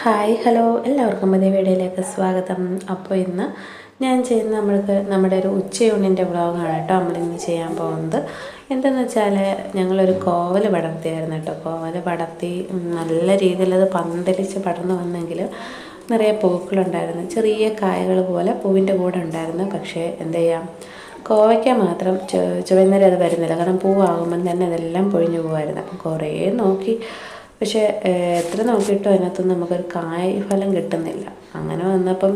Hi hello. എല്ലാവർക്കും പുതിയ വീഡിയോയിലേക്ക് സ്വാഗതം. അപ്പോൾ ഇന്ന് ഞാൻ ചെയ്യുന്ന നമ്മൾക്ക് നമ്മുടെ ഒരു ഉച്ചയൂണിന്റെ വ്ളോഗാണ് കേട്ടോ നമ്മളിന്ന് ചെയ്യാൻ പോകുന്നത്. എന്തെന്ന് വെച്ചാൽ ഞങ്ങളൊരു കോവൽ പടർത്തിയായിരുന്നു കേട്ടോ. കോവൽ പടർത്തി നല്ല രീതിയിൽ അത് പന്തലിച്ച് പടർന്നു വന്നെങ്കിലും നിറയെ പൂക്കളുണ്ടായിരുന്നു. ചെറിയ കായകൾ പോലെ പൂവിന്റെ കൂടെ ഉണ്ടായിരുന്നു. പക്ഷേ എന്ത് ചെയ്യാം? കോവയ്ക്ക മാത്രം ചുവന്നര അത് വരുന്നില്ല. കാരണം പൂവാകുമ്പം തന്നെ അതെല്ലാം പൊഴിഞ്ഞു പോകുമായിരുന്നു അപ്പം കുറേ നോക്കി പക്ഷേ എത്ര നോക്കിയിട്ടും അതിനകത്തൊന്നും നമുക്കൊരു കായ് ഫലം കിട്ടുന്നില്ല. അങ്ങനെ വന്നപ്പം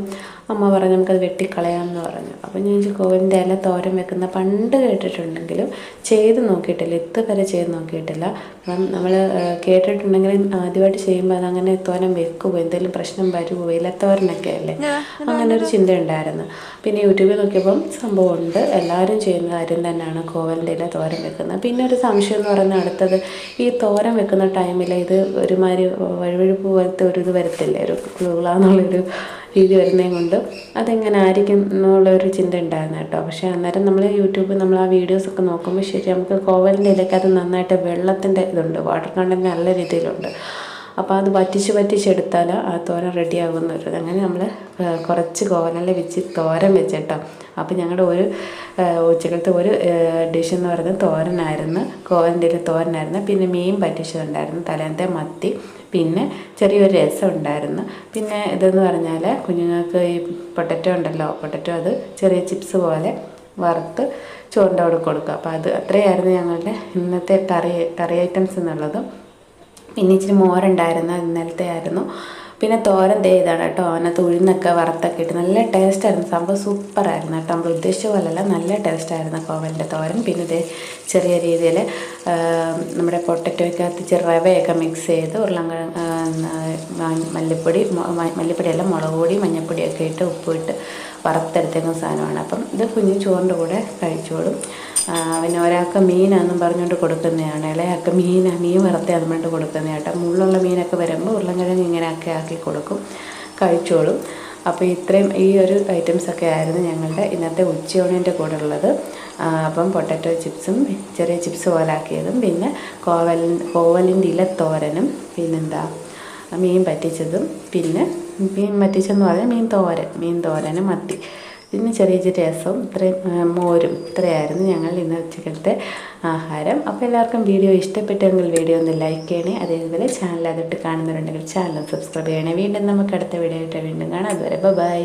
അമ്മ പറഞ്ഞു നമുക്കത് വെട്ടിക്കളയാമെന്ന് പറഞ്ഞു. അപ്പം ഞാൻ കോവിന്റെ ഇല തോരൻ വെക്കുന്ന പണ്ട് കേട്ടിട്ടുണ്ടെങ്കിലും ചെയ്ത് നോക്കിയിട്ടില്ല. ഇതുവരെ ചെയ്ത് നോക്കിയിട്ടില്ല. കാരണം നമ്മൾ കേട്ടിട്ടുണ്ടെങ്കിലും ആദ്യമായിട്ട് ചെയ്യുമ്പോൾ അതങ്ങനെ തോരൻ വെക്കുമോ എന്തെങ്കിലും പ്രശ്നം വരുമോ ഇലത്തോരനൊക്കെ അല്ലേ? അങ്ങനെ ഒരു ചിന്ത ഉണ്ടായിരുന്നു പിന്നെ യൂട്യൂബിൽ നോക്കിയപ്പം സംഭവമുണ്ട് എല്ലാവരും ചെയ്യുന്ന കാര്യം തന്നെയാണ് കോവലിന്റെ ഇല തോരൻ വെക്കുന്നത്. പിന്നെ ഒരു സംശയം എന്ന് പറയുന്നത് അടുത്തത് ഈ തോരൻ വെക്കുന്ന ടൈമിൽ ഇത് ഒരുമാതിരി വഴുവഴുപ്പ് പോലത്തെ ഒരു ഇത് വരത്തില്ലേ? ഒരു ക്ലൂളാന്നുള്ളൊരു രീതി വരുന്നതും കൊണ്ട് അതെങ്ങനെ ആയിരിക്കും എന്നുള്ളൊരു ചിന്ത ഉണ്ടായിരുന്നു കേട്ടോ. പക്ഷേ അന്നേരം നമ്മൾ യൂട്യൂബ് നമ്മൾ ആ വീഡിയോസൊക്കെ നോക്കുമ്പോൾ ശരി നമുക്ക് കോവലിന്റെ ഇലയ്ക്ക് അത് നന്നായിട്ട് വെള്ളത്തിന്റെ ഇതുണ്ട് വാട്ടർ കണ്ടന്റ് നല്ല രീതിയിലുണ്ട്. അപ്പോൾ അത് വറ്റിച്ച് വറ്റിച്ചെടുത്താൽ ആ തോരൻ റെഡിയാകുമെന്ന് അങ്ങനെ നമ്മൾ കുറച്ച് കോവനല്ല വെച്ച് തോരൻ വെച്ചിട്ടോ. അപ്പോൾ ഞങ്ങളുടെ ഒരു ഉച്ചക്കലത്തെ ഒരു ഡിഷ് എന്ന് പറയുന്നത് തോരനായിരുന്നു. കോവലിന്റെ തോരനായിരുന്നു. പിന്നെ മീൻ പറ്റിച്ചതുണ്ടായിരുന്നു. തലേന്നത്തെ മത്തി. പിന്നെ ചെറിയൊരു രസം ഉണ്ടായിരുന്നു. പിന്നെ ഇതെന്ന് പറഞ്ഞാൽ കുഞ്ഞുങ്ങൾക്ക് ഈ പൊട്ടറ്റോ ഉണ്ടല്ലോ. പൊട്ടറ്റോ അത് ചെറിയ ചിപ്സ് പോലെ വറുത്ത് ചോറിന്റെ അവിടെ കൊടുക്കുക. അപ്പോൾ അത് അത്രയായിരുന്നു ഞങ്ങളുടെ ഇന്നത്തെ കറി കറി ഐറ്റംസ് എന്നുള്ളത്. പിന്നെ ഇച്ചിരി മോരുണ്ടായിരുന്നു ഇന്നലത്തെ ആയിരുന്നു. പിന്നെ തോരൻ ദേ ഇതാണ് കേട്ടോ അതിനകത്ത് ഉഴുന്നൊക്കെ വറുത്തൊക്കെ ഇട്ട് നല്ല ടേസ്റ്റായിരുന്നു സംഭവം സൂപ്പറായിരുന്നു കേട്ടോ. നമ്മൾ ഉദ്ദേശിച്ച പോലെയല്ല നല്ല ടേസ്റ്റായിരുന്നു കോവലിന്റെ തോരൻ. പിന്നെ ഇതേ ചെറിയ രീതിയിൽ നമ്മുടെ പൊട്ടറ്റോയ്ക്കകത്ത് ഇച്ചിരി റവയൊക്കെ മിക്സ് ചെയ്ത് ഉരുളങ്കിഴങ്ങ് മല്ലിപ്പൊടി മല്ലിപ്പൊടിയല്ല മുളക് പൊടി മഞ്ഞൾപ്പൊടിയൊക്കെ ഇട്ട് ഉപ്പ് ഉപ്പിട്ട് വറുത്തെടുത്തേക്കുന്ന സാധനമാണ്. അപ്പം ഇത് കുഞ്ഞു ചോറിന്റെ കൂടെ കഴിച്ചോളും. പിന്നെ ഒരാൾക്ക് മീനാണെന്നും പറഞ്ഞുകൊണ്ട് കൊടുക്കുന്നതാണ്. ഇളയാൾക്ക് മീൻ മീൻ അതും പറഞ്ഞിട്ട് കൊടുക്കുന്നതാണ് കേട്ടോ. മുള്ളുള്ള മീനൊക്കെ വരുമ്പോൾ ഉരുളൻകിഴങ്ങ് ഇങ്ങനെയൊക്കെ ആക്കി കൊടുക്കും കഴിച്ചോളും. അപ്പോൾ ഇത്രയും ഈ ഒരു ഐറ്റംസൊക്കെ ആയിരുന്നു ഞങ്ങളുടെ ഇന്നത്തെ ഉച്ചയൂണിന്റെ കൂടെ ഉള്ളത് അപ്പം പൊട്ടറ്റോ ചിപ്സും ചെറിയ ചിപ്സ് പോലെ ആക്കിയതും പിന്നെ കോവൽ കോവലിന്റെ ഇലത്തോരനും പിന്നെന്താ മീൻ പറ്റിച്ചതും പിന്നെ മീൻ പറ്റിച്ചെന്ന് പറഞ്ഞാൽ മീൻ തോരൻ മീൻ തോരനും മത്തി. പിന്നെ ചെറിയ ചെറിയ രസവും ഇത്രയും മോരും ഇത്രയായിരുന്നു ഞങ്ങൾ ഇന്ന് ഉച്ചക്കലത്തെ ആഹാരം. അപ്പോൾ എല്ലാവർക്കും വീഡിയോ ഇഷ്ടപ്പെട്ടെങ്കിൽ വീഡിയോ ഒന്ന് ലൈക്ക് ചെയ്യണേ. അതേപോലെ ചാനൽ അതിട്ട് കാണുന്നവരുണ്ടെങ്കിൽ ചാനൽ സബ്സ്ക്രൈബ് ചെയ്യണേ. വീണ്ടും നമുക്ക് അടുത്ത വീഡിയോ ആയിട്ട് വീണ്ടും കാണാം. അതുവരെ ബൈ